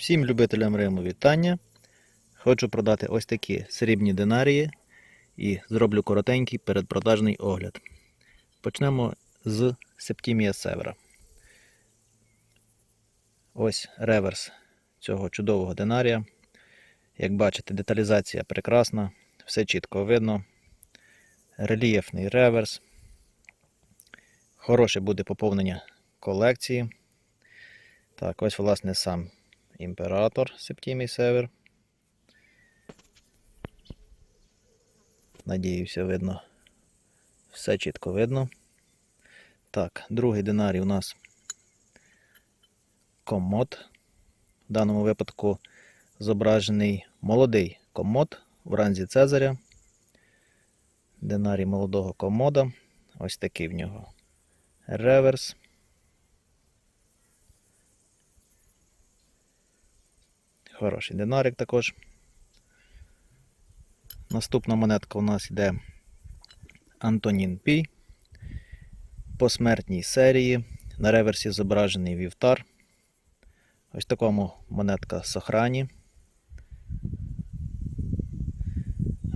Всім любителям Риму вітання. Хочу продати ось такі срібні динарії і зроблю коротенький передпродажний огляд. Почнемо з Септімія Севера. Ось реверс цього чудового динарія. Як бачите, деталізація прекрасна, все чітко видно. Рельєфний реверс. Хороше буде поповнення колекції. Так, ось, власне, сам імператор Септімій Север. Надіюся, видно. Все чітко видно. Так, другий динарій у нас комод. В даному випадку зображений молодий комод в ранзі Цезаря. Динарій молодого комода. Ось такий в нього реверс. Хороший динарик також. Наступна монетка у нас йде Антонін Пій. Посмертній серії. На реверсі зображений вівтар. Ось такому монетка Сохрані.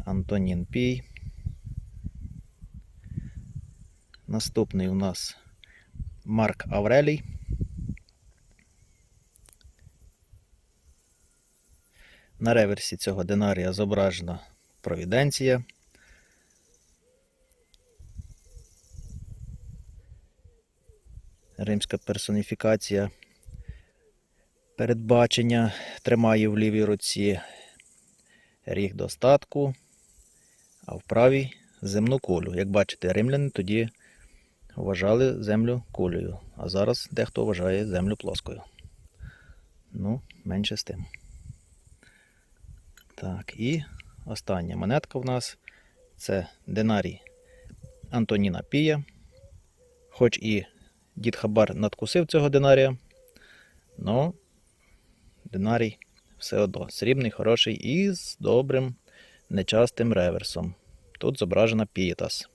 Антонін Пій. Наступний у нас Марк Аврелій. На реверсі цього динарія зображена провіденція. Римська персоніфікація передбачення тримає в лівій руці ріг достатку, а в правій земну кулю. Як бачите, римляни тоді вважали землю кулею, а зараз дехто вважає землю плоскою. Ну, менше з тим. Так, і остання монетка в нас це динарій Антоніна Пія. Хоч і дід Хабар надкусив цього динарія, але динарій все одно срібний, хороший і з добрим нечастим реверсом. Тут зображена пієтас.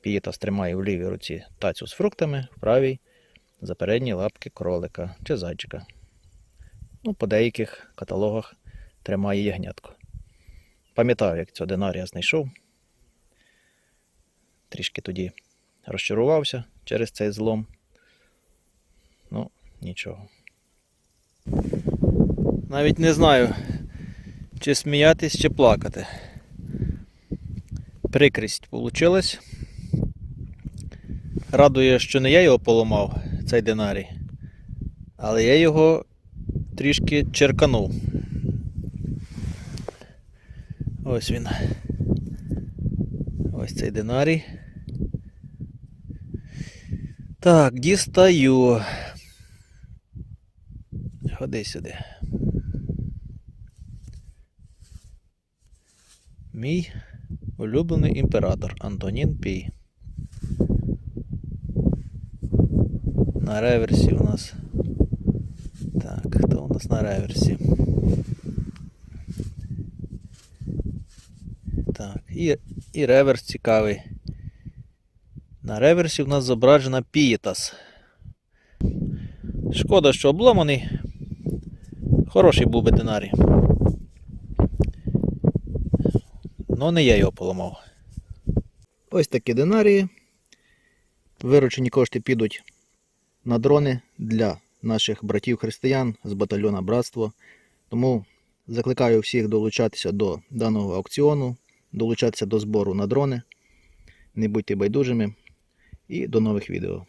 Пієтас тримає в лівій руці тацю з фруктами, в правій за передні лапки кролика чи зайчика. Ну, по деяких каталогах тримає ягнятко. Пам'ятаю, як цього динарія знайшов. Трішки тоді розчарувався через цей злом. Ну, нічого. Навіть не знаю, чи сміятись, чи плакати. Прикрість вийшла. Радує, що не я його поламав, цей динарій, але я його трішки черканув. Ось він. Ось цей динарій. Так, дістаю. Ходи сюди. Мій улюблений імператор Антонін Пій. На реверсі у нас. Так, хто у нас на реверсі? Так, і, і реверс цікавий. На реверсі в нас зображена Пієтас. Шкода, що обломаний. Хороший був би динарій. Ну, не я його поламав. Ось такі динарії. Виручені кошти підуть на дрони для наших братів-християн з батальйона Братство. Тому закликаю всіх долучатися до даного аукціону, долучатися до збору на дрони. Не будьте байдужими і до нових відео.